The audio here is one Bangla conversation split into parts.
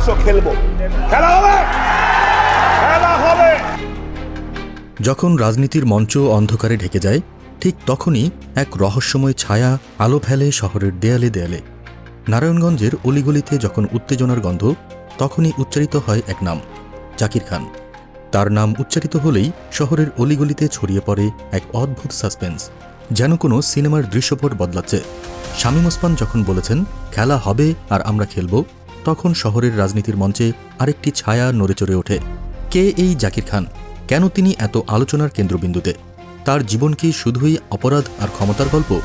আসো, খেলব। খেলা হবে! খেলা হবে! যখন রাজনীতির মঞ্চ অন্ধকারে ঢেকে যায়, ঠিক তখনই এক রহস্যময় ছায়া আলো ফেলে শহরের দেয়ালে দেয়ালে। নারায়ণগঞ্জের অলিগলিতে যখন উত্তেজনার গন্ধ, তখনই উচ্চারিত হয় এক নাম, জাকির খান। তার নাম উচ্চারিত হলেই শহরের অলিগলিতে ছড়িয়ে পড়ে এক অদ্ভুত সাসপেন্স, যেন কোনো সিনেমার দৃশ্যপট বদলাচ্ছে। শামীম ওসমান যখন বলেছেন, খেলা হবে আর আমরা খেলব তখন শহরের রাজনীতির মঞ্চে আরেকটি ছায়া নড়ে চড়ে ওঠে। কে এই জাকির খান? কেন তিনি এত আলোচনার কেন্দ্রবিন্দুতে? তার জীবন কি শুধুই অপরাধ আর ক্ষমতার গল্প?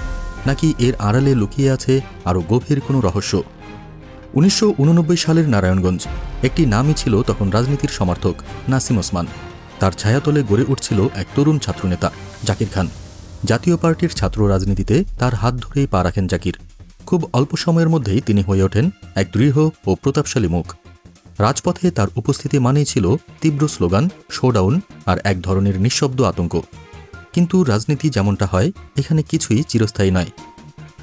নাকি এর আড়ালে লুকিয়ে আছে আরও গভীর কোনো রহস্য? উনিশশো উননব্বই সালের নারায়ণগঞ্জ। একটি নামই ছিল তখন রাজনীতির সমর্থক নাসিম ওসমান। তার ছায়াতলে গড়ে উঠছিল এক তরুণ ছাত্রনেতা, জাকির খান। জাতীয় পার্টির ছাত্র রাজনীতিতে তার হাত ধরেই পা রাখেন জাকির। খুব অল্প সময়ের মধ্যেই তিনি হয়ে ওঠেন এক দৃঢ় ও প্রতাপশালী মুখ। রাজপথে তার উপস্থিতি মানেই ছিল তীব্র স্লোগান, শোডাউন আর এক ধরনের নিঃশব্দ আতঙ্ক। কিন্তু রাজনীতি যেমনটা হয়, এখানে কিছুই চিরস্থায়ী নয়।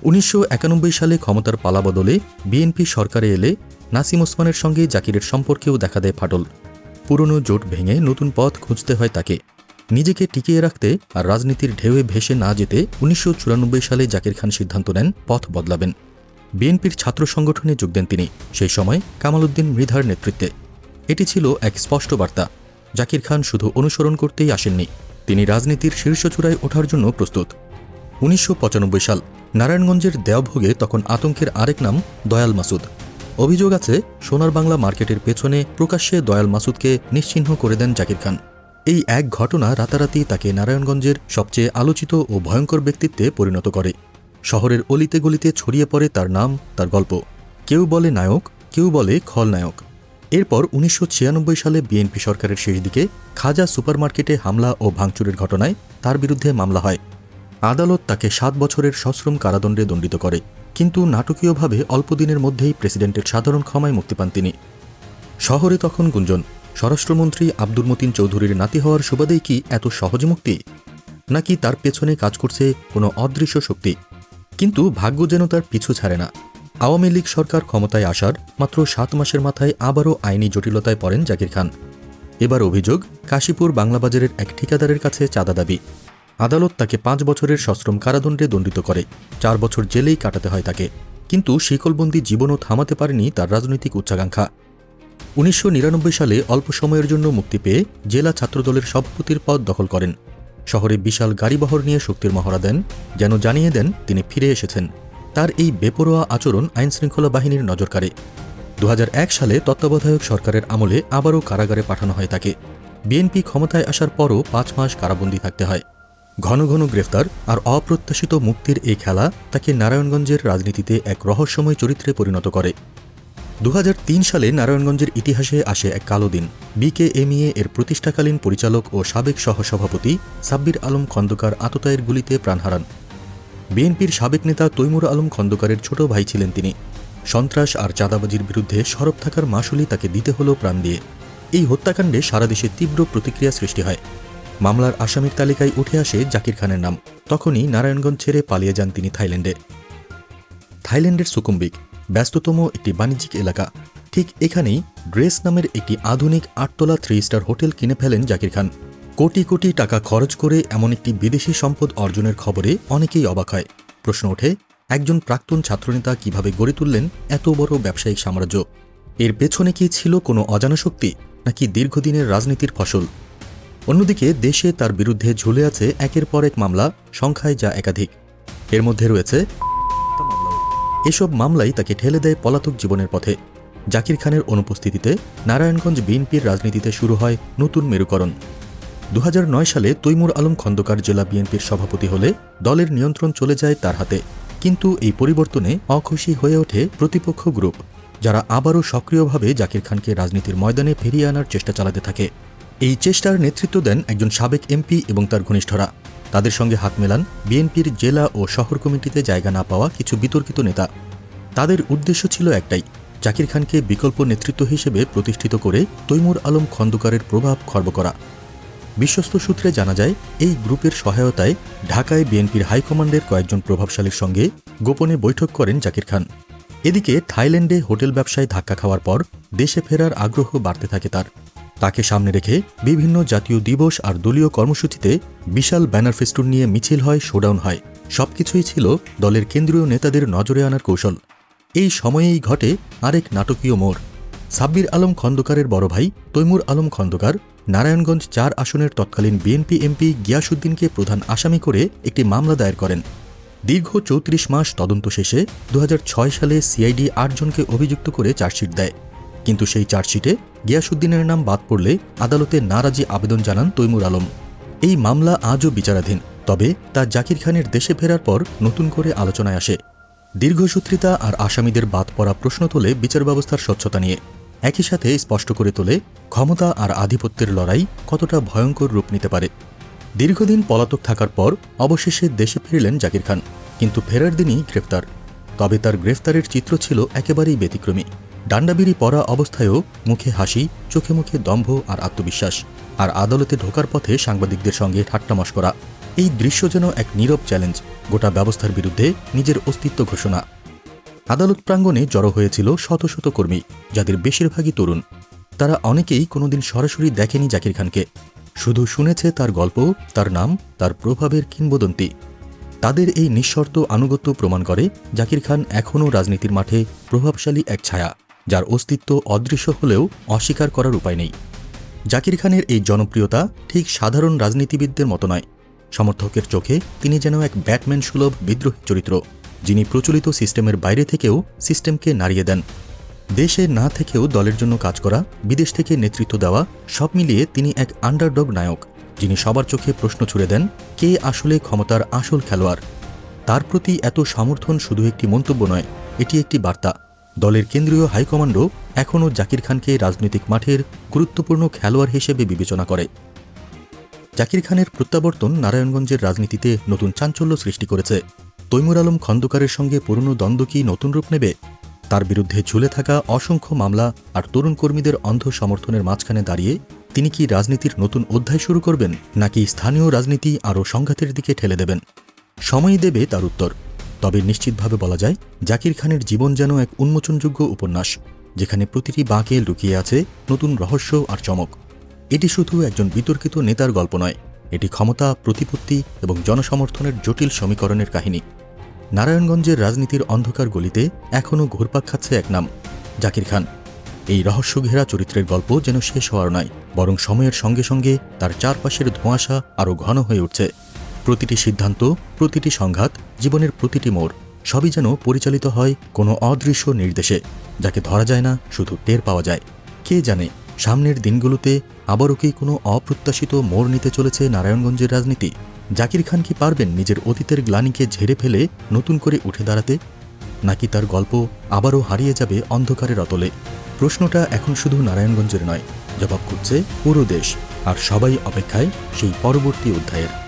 উনিশশো সালে ক্ষমতার পালাবদলে বিএনপি সরকারে এলে নাসিম ওসমানের সঙ্গে জাকিরের সম্পর্কেও দেখা দেয় ফাটল। পুরনো জোট ভেঙে নতুন পথ খুঁজতে হয় তাকে। নিজেকে টিকিয়ে রাখতে আর রাজনীতির ঢেউয়ে ভেসে না যেতে উনিশশো চুরানব্বই সালে জাকির খান সিদ্ধান্ত নেন, পথ বদলাবেন। বিএনপির ছাত্র সংগঠনে যোগ দেন তিনি, সেই সময় কামাল উদ্দিন মৃধার নেতৃত্বে। এটি ছিল এক স্পষ্ট বার্তা। জাকির খান শুধু অনুসরণ করতেই আসেননি, তিনি রাজনীতির শীর্ষচূড়ায় ওঠার জন্য প্রস্তুত। উনিশশো পঁচানব্বই সাল, নারায়ণগঞ্জের দেওভোগে তখন আতঙ্কের আরেক নাম, দয়াল মাসুদ। অভিযোগ আছে, সোনার বাংলা মার্কেটের পেছনে প্রকাশ্যে দয়াল মাসুদকে নিশ্চিহ্ন করে দেন জাকির খান। এই এক ঘটনা রাতারাতি তাকে নারায়ণগঞ্জের সবচেয়ে আলোচিত ও ভয়ঙ্কর ব্যক্তিত্বে পরিণত করে। শহরের অলিতে গলিতে ছড়িয়ে পড়ে তার নাম, তার গল্প। কেউ বলে নায়ক, কেউ বলে খলনায়ক। এরপর উনিশশো ছিয়ানব্বই সালে বিএনপি সরকারের শেষ দিকে খাজা সুপারমার্কেটে হামলা ও ভাঙচুরের ঘটনায় তার বিরুদ্ধে মামলা হয়। আদালত তাকে সাত বছরের সশ্রম কারাদণ্ডে দণ্ডিত করে, কিন্তু নাটকীয়ভাবে অল্প দিনের মধ্যেই প্রেসিডেন্টের সাধারণ ক্ষমায় মুক্তি পান তিনি। শহরে তখন গুঞ্জন স্বরাষ্ট্রমন্ত্রী আব্দুল মতিন চৌধুরীর নাতি হওয়ার সুবাদেই কি এত সহজ মুক্তি? নাকি তার পেছনে কাজ করছে কোনো অদৃশ্য শক্তি? কিন্তু ভাগ্য যেন তার পিছু ছাড়ে না। আওয়ামী লীগ সরকার ক্ষমতায় আসার মাত্র সাত মাসের মাথায় আবারও আইনি জটিলতায় পড়েন জাকির খান। এবার অভিযোগ, কাশীপুর বাংলাবাজারের এক ঠিকাদারের কাছে চাঁদা দাবি। আদালত তাকে পাঁচ বছরের সশ্রম কারাদণ্ডে দণ্ডিত করে। চার বছর জেলেই কাটাতে হয় তাকে। কিন্তু শিকলবন্দি জীবনও থামাতে পারেনি তার রাজনৈতিক উচ্চাকাঙ্ক্ষা। উনিশশো নিরানব্বই সালে অল্প সময়ের জন্য মুক্তি পেয়ে জেলা ছাত্রদলের সভাপতির পদ দখল করেন। শহরে বিশাল গাড়িবহর নিয়ে শক্তির মহড়া দেন, যেন জানিয়ে দেন তিনি ফিরে এসেছেন। তার এই বেপরোয়া আচরণ আইনশৃঙ্খলা বাহিনীর নজর কাড়ে দু হাজার এক সালে তত্ত্বাবধায়ক সরকারের আমলে আবারও কারাগারে পাঠানো হয় তাকে। বিএনপি ক্ষমতায় আসার পরও পাঁচ মাস কারাবন্দী থাকতে হয়। ঘন ঘন গ্রেফতার আর অপ্রত্যাশিত মুক্তির এই খেলা তাকে নারায়ণগঞ্জের রাজনীতিতে এক রহস্যময় চরিত্রে পরিণত করে। দু হাজার তিন সালে নারায়ণগঞ্জের ইতিহাসে আসে এক কালো দিন। বিকেএমইএ এর প্রতিষ্ঠাকালীন পরিচালক ও সাবেক সহসভাপতি সাব্বির আলম খন্দকার আততায়ের গুলিতে প্রাণ হারান। বিএনপির সাবেক নেতা তৈমুর আলম খন্দকারের ছোট ভাই ছিলেন তিনি। সন্ত্রাস আর চাঁদাবাজির বিরুদ্ধে সরব থাকার মাসুলি তাকে দিতে হলো প্রাণ দিয়ে। এই হত্যাকাণ্ডে সারা দেশে তীব্র প্রতিক্রিয়া সৃষ্টি হয়। মামলার আসামির তালিকায় উঠে আসে জাকির খানের নাম। তখনই নারায়ণগঞ্জ ছেড়ে পালিয়ে যান তিনি থাইল্যান্ডে। থাইল্যান্ডের সুকুম্বিক। ব্যস্ততম একটি বাণিজ্যিক এলাকা। ঠিক এখানেই ড্রেস নামের একটি আধুনিক আটতলা থ্রি স্টার হোটেল কিনে ফেলেন জাকির খান। কোটি কোটি টাকা খরচ করে এমন একটি বিদেশি সম্পদ অর্জনের খবরে অনেকেই অবাক হয়। প্রশ্ন ওঠে, একজন প্রাক্তন ছাত্রনেতা কীভাবে গড়ে তুললেন এত বড় ব্যবসায়িক সাম্রাজ্য? এর পেছনে কি ছিল কোনো অজানা শক্তি, নাকি দীর্ঘদিনের রাজনীতির ফসল? অন্যদিকে দেশে তার বিরুদ্ধে ঝুলে আছে একের পর এক মামলা, সংখ্যায় যা একাধিক। এর মধ্যে রয়েছে এসব মামলাই তাকে ঠেলে দেয় পলাতক জীবনের পথে। জাকির খানের অনুপস্থিতিতে নারায়ণগঞ্জ বিএনপির রাজনীতিতে শুরু হয় নতুন মেরুকরণ। দু হাজার নয় সালে তৈমুর আলম খন্দকার জেলা বিএনপির সভাপতি হলে দলের নিয়ন্ত্রণ চলে যায় তার হাতে। কিন্তু এই পরিবর্তনে অখুশি হয়ে ওঠে প্রতিপক্ষ গ্রুপ, যারা আবারও সক্রিয়ভাবে জাকির খানকে রাজনীতির ময়দানে ফিরিয়ে আনার চেষ্টা চালাতে থাকে। এই চেষ্টার নেতৃত্ব দেন একজন সাবেক এমপি এবং তার ঘনিষ্ঠরা। তাদের সঙ্গে হাত মেলান বিএনপির জেলা ও শহর কমিটিতে জায়গা না পাওয়া কিছু বিতর্কিত নেতা। তাদের উদ্দেশ্য ছিল একটাই, জাকির খানকে বিকল্প নেতৃত্ব হিসেবে প্রতিষ্ঠিত করে তৈমুর আলম খন্দকারের প্রভাব খর্ব করা। বিশ্বস্ত সূত্রে জানা যায়, এই গ্রুপের সহায়তায় ঢাকায় বিএনপির হাইকমান্ডের কয়েকজন প্রভাবশালীর সঙ্গে গোপনে বৈঠক করেন জাকির খান। এদিকে থাইল্যান্ডে হোটেল ব্যবসায় ধাক্কা খাওয়ার পর দেশে ফেরার আগ্রহ বাড়তে থাকে তার। তাকে সামনে রেখে বিভিন্ন জাতীয় দিবস আর দলীয় কর্মসূচিতে বিশাল ব্যানার ফেস্টুন নিয়ে মিছিল হয়, শোডাউন হয়। সবকিছুই ছিল দলের কেন্দ্রীয় নেতাদের নজরে আনার কৌশল। এই সময়েই ঘটে আরেক নাটকীয় মোড়। সাব্বির আলম খন্দকারের বড় ভাই তৈমুর আলম খন্দকার নারায়ণগঞ্জ চার আসনের তৎকালীন বিএনপি এমপি গিয়াসুদ্দিনকে প্রধান আসামি করে একটি মামলা দায়ের করেন। দীর্ঘ চৌত্রিশ মাস তদন্ত শেষে দু হাজার ছয় সালে সিআইডি আটজনকে অভিযুক্ত করে চার্জশিট দেয়। কিন্তু সেই চার্জশিটে গিয়াসুদ্দিনের নাম বাদ পড়লে আদালতে নারাজি আবেদন জানান তৈমুর আলম। এই মামলা আজও বিচারাধীন, তবে তা জাকির খানের দেশে ফেরার পর নতুন করে আলোচনায় আসে। দীর্ঘসূত্রিতা আর আসামিদের বাদ পড়া প্রশ্ন তোলে বিচার ব্যবস্থার স্বচ্ছতা নিয়ে। একই সাথে স্পষ্ট করে তোলে, ক্ষমতা আর আধিপত্যের লড়াই কতটা ভয়ঙ্কর রূপ নিতে পারে। দীর্ঘদিন পলাতক থাকার পর অবশেষে দেশে ফিরলেন জাকির খান, কিন্তু ফেরার দিনই গ্রেফতার। তবে তার গ্রেফতারের চিত্র ছিল একেবারেই ব্যতিক্রমী। ডান্ডাবিড়ি পরা অবস্থায়ও মুখে হাসি, চোখে মুখে দম্ভ আর আত্মবিশ্বাস, আর আদালতে ঢোকার পথে সাংবাদিকদের সঙ্গে ঠাট্টা মশকরা এই দৃশ্য যেন এক নীরব চ্যালেঞ্জ, গোটা ব্যবস্থার বিরুদ্ধে নিজের অস্তিত্ব ঘোষণা। আদালত প্রাঙ্গণে জড়ো হয়েছিল শত শত কর্মী, যাদের বেশিরভাগই তরুণ। তারা অনেকেই কোনোদিন সরাসরি দেখেনি জাকির খানকে। শুধু শুনেছে তার গল্প, তার নাম, তার প্রভাবের কিংবদন্তি। তাদের এই নিঃশর্ত আনুগত্য প্রমাণ করে জাকির খান এখনও রাজনীতির মাঠে প্রভাবশালী এক ছায়া। যার অস্তিত্ব অদৃশ্য হলেও অস্বীকার করার উপায় নেই। জাকির খানের এই জনপ্রিয়তা ঠিক সাধারণ রাজনীতিবিদদের মতো নয়। সমর্থকের চোখে তিনি যেন এক ব্যাটম্যান সুলভ বিদ্রোহী চরিত্র, যিনি প্রচলিত সিস্টেমের বাইরে থেকেও সিস্টেমকে নাড়িয়ে দেন। দেশে না থেকেও দলের জন্য কাজ করা, বিদেশ থেকে নেতৃত্ব দেওয়া, সব মিলিয়ে তিনি এক আন্ডারডগ নায়ক, যিনি সবার চোখে প্রশ্ন ছুড়ে দেন, কে আসলে ক্ষমতার আসল খেলোয়াড়? তার প্রতি এত সমর্থন শুধু একটি মন্তব্য নয়, এটি একটি বার্তা। দলের কেন্দ্রীয় হাইকমান্ডও এখনও জাকির খানকে রাজনৈতিক মাঠের গুরুত্বপূর্ণ খেলোয়াড় হিসেবে বিবেচনা করে। জাকির খানের প্রত্যাবর্তন নারায়ণগঞ্জের রাজনীতিতে নতুন চাঞ্চল্য সৃষ্টি করেছে। তৈমুর আলম খন্দকারের সঙ্গে পুরনো দ্বন্দ্ব কি নতুন রূপ নেবে? তার বিরুদ্ধে ঝুলে থাকা অসংখ্য মামলা আর তরুণ কর্মীদের অন্ধ সমর্থনের মাঝখানে দাঁড়িয়ে তিনি কি রাজনীতির নতুন অধ্যায় শুরু করবেন, নাকি স্থানীয় রাজনীতি আরও সংঘাতের দিকে ঠেলে দেবেন? সময়ই দেবে তার উত্তর। তবে নিশ্চিতভাবে বলা যায়, জাকির খানের জীবন যেন এক উন্মোচনযোগ্য উপন্যাস, যেখানে প্রতিটি বাঁকে লুকিয়ে আছে নতুন রহস্য আর চমক। এটি শুধু একজন বিতর্কিত নেতার গল্প নয়, এটি ক্ষমতা, প্রতিপত্তি এবং জনসমর্থনের জটিল সমীকরণের কাহিনী। নারায়ণগঞ্জের রাজনীতির অন্ধকার গলিতে এখনও ঘুরপাক খাচ্ছে এক নাম, জাকির খান। এই রহস্যঘেরা চরিত্রের গল্প যেন শেষ হওয়ার নয়, বরং সময়ের সঙ্গে সঙ্গে তার চারপাশের ধোঁয়াশা আরও ঘন হয়ে উঠছে। প্রতিটি সিদ্ধান্ত, প্রতিটি সংঘাত, জীবনের প্রতিটি মোড়, সবই যেন পরিচালিত হয় কোনো অদৃশ্য নির্দেশে, যাকে ধরা যায় না, শুধু টের পাওয়া যায়। কে জানে, সামনের দিনগুলোতে আবারও কি কোনো অপ্রত্যাশিত মোড় নিতে চলেছে নারায়ণগঞ্জের রাজনীতি? জাকির খান কি পারবেন নিজের অতীতের গ্লানিকে ঝেড়ে ফেলে নতুন করে উঠে দাঁড়াতে? নাকি তার গল্প আবারও হারিয়ে যাবে অন্ধকারের অতলে? প্রশ্নটা এখন শুধু নারায়ণগঞ্জের নয়, জবাব খুঁজছে পুরো দেশ, আর সবাই অপেক্ষায় সেই পরবর্তী অধ্যায়ের।